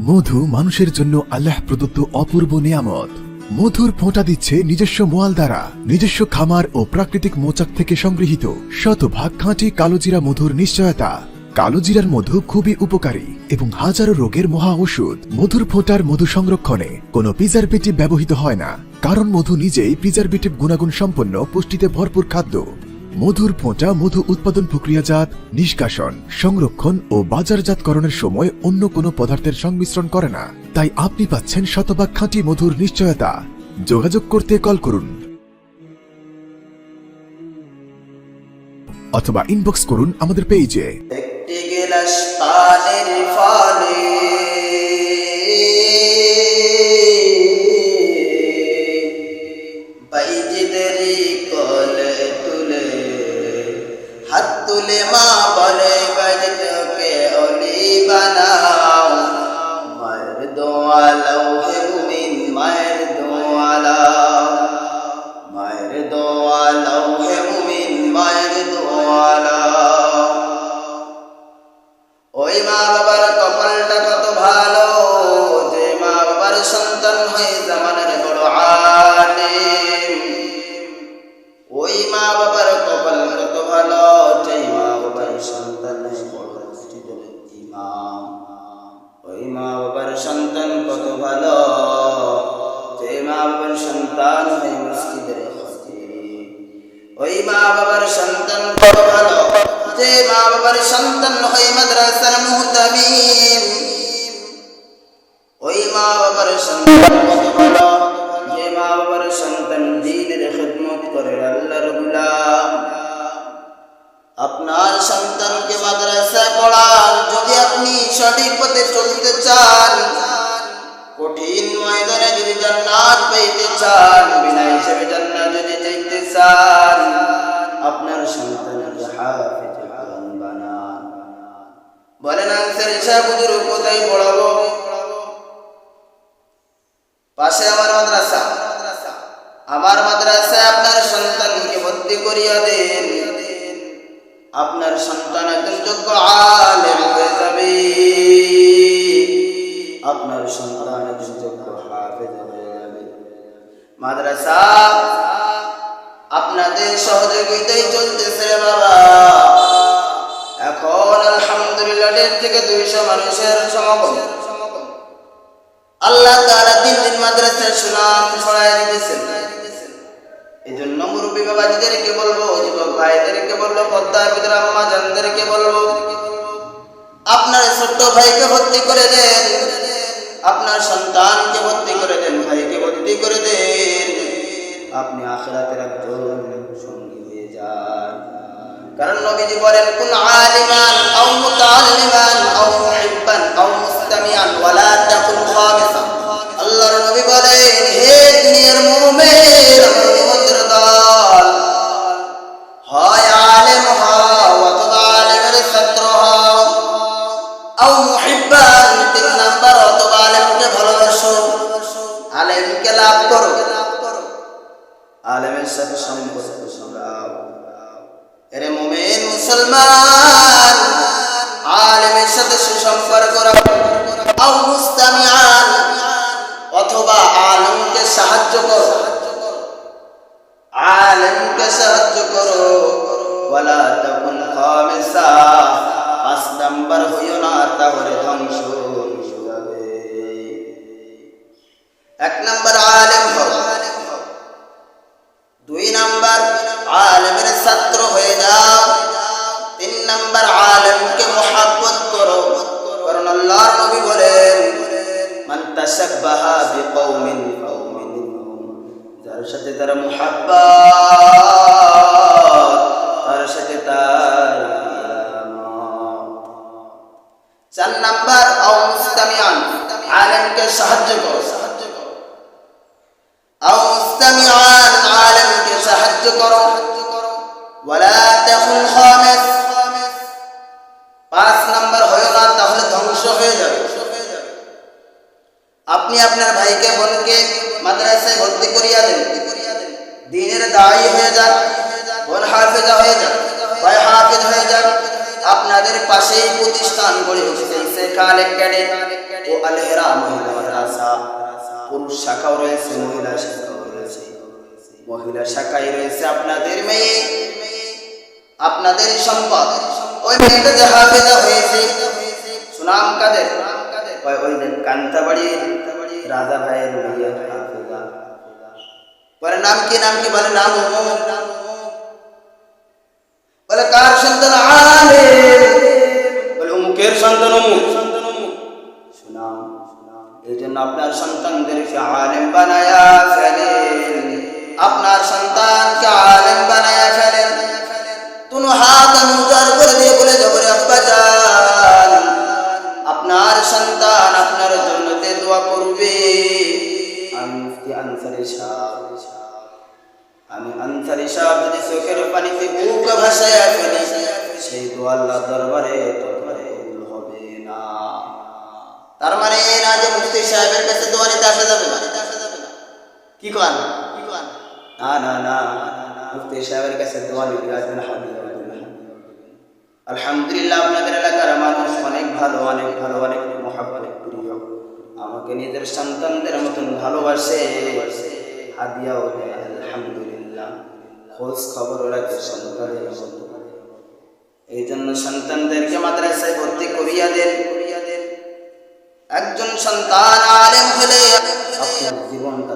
মধু মানুষের জন্য আল্লাহ প্রদত্ত অপূর্ব নিয়ামত। মধুর ফোঁটা দিচ্ছে নিজস্ব মোয়াল দ্বারা, নিজস্ব খামার ও প্রাকৃতিক মোচাক থেকে সংগৃহীত শতভাগ খাঁটি কালোজিরা মধুর নিশ্চয়তা। কালোজিরার মধু খুবই উপকারী এবং হাজারো রোগের মহা ওষুধ। মধুর ফোঁটার মধু সংরক্ষণে কোনো প্রিজারভেটিভ ব্যবহৃত হয় না, কারণ মধু নিজেই প্রিজারভেটিভ গুণাগুণ সম্পন্ন, পুষ্টিতে ভরপুর খাদ্য। মধুর ফোঁটা মধু উৎপাদন প্রক্রিয়াজাত, নিষ্কাশন, সংরক্ষণ ও বাজারজাতকরণের সময় অন্য কোনো পদার্থের সংমিশ্রণ করে না। তাই আপনি পাচ্ছেন শতভাগ খাঁটি মধুর নিশ্চয়তা। যোগাযোগ করতে কল করুন। অথবা ইনবক্স করুন আমাদের একটি গেলাস পানির ফলে। বাইজিদেরই কলে তুলে, হাত তুলে মা বলে বাইজিকে অলি বানাও, মায়ের দোয়ালাও মা বাবার সন্তান কত ভালো? যে মা বাবার সন্তান হয়ে মাদ্রাসার মুহতামিম। ওই মা বাবার সন্তান কত ভালো? যে মা বাবার সন্তান দিনের খেদমত করে আল্লাহর গুলাম আপনার সন্তানকে মাদ্রাসা পড়ান। যদি আপনি সঠিক পথে চলতে চান কঠিন ময়দানে যদি জান্নাত পেতে চান, বিনা হিসেবে জান্নাত যদি চাইতে চান, আপনার সন্তানকে হাফেজ কোরআন বানান। বলেন আনসার হুজুর কোথায় পড়াবো? পাশে আপনার সন্তান একজন যোগ্য হাফেজ হয়ে যাবে। মাদ্রাসা, আপনাদের সহযোগিতাই চলতেছে রে বাবা। এখন আলহামদুলিল্লাহ দেড় থেকে দুইশো মানুষের সমাগম। আল্লাহ তাআলা দিন দিন মাদ্রাসার সুনাম ছড়ায় দিতেছেন। এই জন্য মুরব্বী বাবাজিদেরকে বলব, যুবক ভাইদেরকে বলব পদ্মার আম্মা জানদেরকে বলব, আপনার ছোট্ট ভাইকে ভর্তি করে দেন। আপনার সন্তানকে ভর্তি করে দেন, ভাইকে ভর্তি করে দেন। আপনি আখেরাতের একজন সঙ্গী হয়ে যান। কারণ নবীজি বলেন, কোন আলিমান আও মুতাআল্লিমান আও মুহিব্বান আও মুস্তামিআন ওয়ালা তাকুন খামিসা আল্লাহর নবী বলেন, হে দুনিয়ার আলেমের সাথে সম্পর্ক। সুরাও এরে মোমেন মুসলমান, আলেমের সাথে সুসম্পর্ক রাখো। আও মুস্তামিআন, অথবা আলেমকে সাহায্য করো। আলেমকে সাহায্য করো। ওয়ালা পাঁচ নাম্বার হইও না, তাহলে ধ্বংস এক নাম্বার আলেম তাশাব্বাহা বিকৌমিন যার সাথে তারা মোহাব্বত তার সাথে তার। চার নাম্বার, আও মুস্তামিয়ান আলেমকে সাহায্য করো সাহায্য করো আও মুস্তামিআন, আলেমকে সাহায্য করো আপনার ভাইকে বোনকে মাদ্রাসায় ভর্তি করিয়া দেন? দিনের দায়ী হয়ে যান বোন হাফেজা হয়ে যান ভাই হাফেজ হয়ে যান। আপনাদের পাশেই প্রতিষ্ঠান গড়ে উঠেছে সেখান একাডেমি ও আলহেরা মহিলা মাদ্রাসা। পুরুষ শাখাও রয়েছে, মহিলা শাখাও রয়েছে। মহিলা শাখায় রয়েছে আপনাদের মেয়ে। আপনাদের সম্পদ। ওই মেয়েটা যে হাফেজা হয়েছে, সুনাম কাদের? ওই কান্তাবাড়ি রাজা ভাইয়ের মেয়ে হাফেজা বলে নাম কি নাম কি বলে নাম অমুক বলে কার সন্তান আলেম বলে অমুকের সন্তান অমুক সুনাম এই জন্য আপনার সন্তানদেরকে আলেম বানায়া ফেলেন আপনার সন্তানকে আলেম বানায়া ফেলেন তুনু হাত আমি সন্তান আপনার জন্য তে দোয়া করবে। আমি মুফতি আনসারি সাহেব। আমি আনসারি সাহেব যদি চোখের পানিতে বুক ভাসায় ফেলি সেই দোয়া আল্লাহ দরবারে দরবারে হবে না। তার মানে এই না যে মুফতি সাহেবের কাছে দোয়া নিতে আসা যাবে না? কি কন? কি কন না না না মুফতি সাহেবের কাছে দোয়া নিতে আসবেন হাবিব আলহামদুলিল্লাহ আপনাদের এলাকার মানুষ অনেক ভালো অনেক ভালো অনেক মহাব্বত প্রিয় আমাকে নিজের সন্তানদের মতন ভালোবাসে। হাদিয়াও দেয়, আলহামদুলিল্লাহ। খোঁজ রাখে সন্তানের মতো। এই জন্য সন্তানদেরকে মাদ্রাসায় ভর্তি করিয়া দেন। একজন সন্তান আলেম হলে জীবনটা